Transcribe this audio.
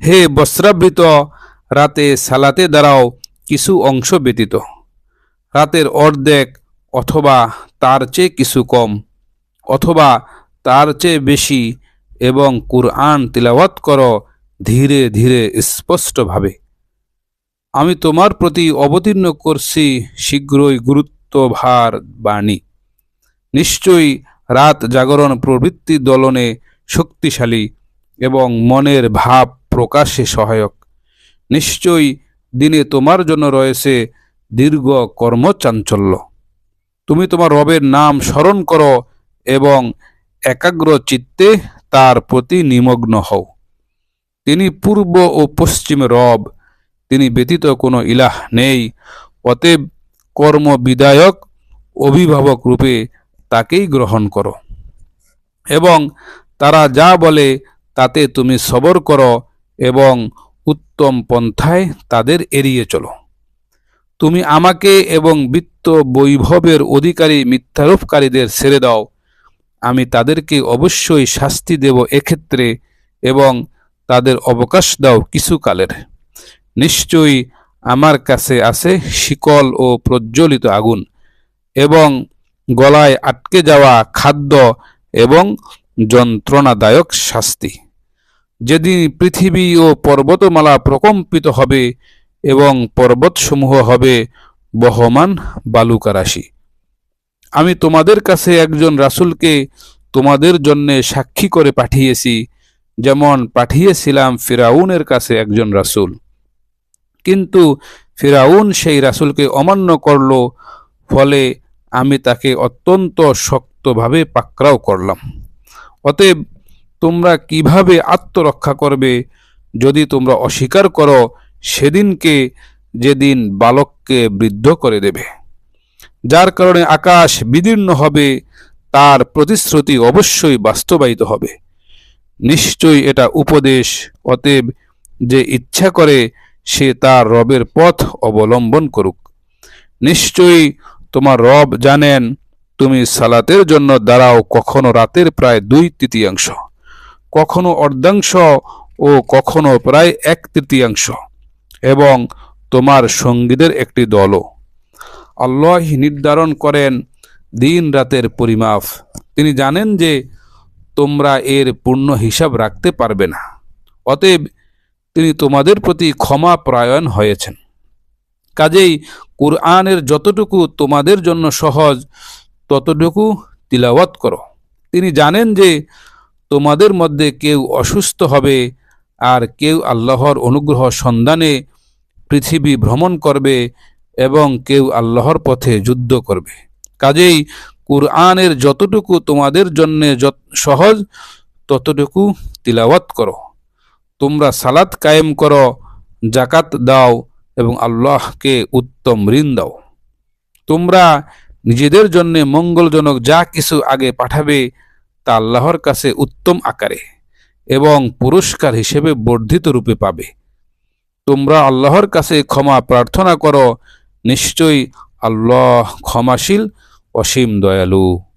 হে বস্ত্রাবৃত, রাতে সালাতে দাঁড়াও, কিছু অংশ ব্যতীত। রাতের অর্ধেক অথবা তার চেয়ে কিছু কম, অথবা তার চেয়ে বেশি এবং কুরআন তিলাওয়াত করো ধীরে ধীরে স্পষ্টভাবে। আমি তোমার প্রতি অবতীর্ণ করছি শীঘ্রই গুরুত্বভার বাণী। নিশ্চয়ই রাত জাগরণ প্রবৃত্তি দলনে শক্তিশালী এবং মনের ভাব প্রকাশে সহায়ক। নিশ্চয়ই দিনে তোমার জন্য রয়েছে দীর্ঘ কর্মচাঞ্চল্য। তুমি তোমার রবের নাম স্মরণ করো এবং একাগ্র চিত্তে তার প্রতি নিমগ্ন হও। তিনি পূর্ব ও পশ্চিমে রব, তিনি ব্যতীত কোনো ইলাহ নেই। অতএব কর্ম বিদায়ক অভিভাবক রূপে তাকেই গ্রহণ করো। এবং তারা যা বলে তাতে তুমি সবর করো এবং উত্তম পন্থায় তাদের এড়িয়ে চলো। তুমি আমাকে এবং বিত্ত বৈভবের অধিকারী মিথ্যারোপকারীদের ছেড়ে দাও। আমি তাদেরকে অবশ্যই শাস্তি দেব এক্ষেত্রে এবং তাদের অবকাশ দাও কিছু কালের নিশ্চয়ই আমার কাছে আছে শিকল ও প্রজ্বলিত আগুন এবং গলায় আটকে যাওয়া খাদ্য এবং যন্ত্রণাদায়ক শাস্তি। যেদিন পৃথিবী ও পর্বতমালা প্রকম্পিত হবে এবং পর্বতসমূহ হবে বহমান বালুকারাশি আমি তোমাদের কাছে একজন রাসূলকে তোমাদের জন্যে সাক্ষী করে পাঠিয়েছি, যেমন পাঠিয়েছিলাম ফিরাউনের কাছে একজন রাসূল। কিন্তু ফিরাউন সেই রাসূলকে অমান্য করল, ফলে আমি তাকে অত্যন্ত শক্তভাবে পাকড়াও করলাম। অতএব তোমরা কীভাবে আত্মরক্ষা করবে? যদি তোমরা অস্বীকার করো, সেদিনকে যেদিন বালককে বৃদ্ধ করে দেবে। যার কারণে আকাশ বিদীর্ণ হবে, তার প্রতিশ্রুতি অবশ্যই বাস্তবায়িত হবে। নিশ্চয়ই এটা উপদেশ, অতএব যে ইচ্ছা করে, সে তার রবের পথ অবলম্বন করুক। নিশ্চয়ই তোমার রব জানেন, তুমি সালাতের জন্য দাঁড়াও কখনো রাতের প্রায় দুই তৃতীয়াংশ। কখনো অর্ধাংশ ও কখনো প্রায় এক তৃতীয়াংশ। এবং তোমার সঙ্গীদের একটি দলও। আল্লাহ নির্ধারণ করেন দিন রাতের পরিমাপ। তিনি জানেন যে তোমরা এর পূর্ণ হিসাব রাখতে পারবে না। অতএব তিনি তোমাদের প্রতি ক্ষমা প্রায়ণ হয়েছেন। কাজেই কুরআনের যতটুকু তোমাদের জন্য সহজ, ততটুকু তিলাওয়াত করো। তিনি জানেন যে তোমাদের মধ্যে কেউ অসুস্থ হবে আর কেউ আল্লাহর অনুগ্রহ সন্ধানে পৃথিবী ভ্রমণ করবে এবং কেউ আল্লাহর পথে যুদ্ধ করবে। কাজেই কুরআনের যতটুকু তোমাদের জন্য সহজ, ততটুকু তিলাওয়াত করো। তোমরা সালাত কায়েম করো জাকাত দাও এবং আল্লাহকে উত্তম ঋণ দাও। তোমরা নিজেদের জন্য মঙ্গলজনক যা কিছু আগে পাঠাবে তা আল্লাহর কাছে উত্তম আকারে এবং পুরস্কার হিসেবে বর্ধিত রূপে পাবে। তোমরা আল্লাহর কাছে ক্ষমা প্রার্থনা করো, নিশ্চয়ই আল্লাহ ক্ষমাশীল, অসীম দয়ালু।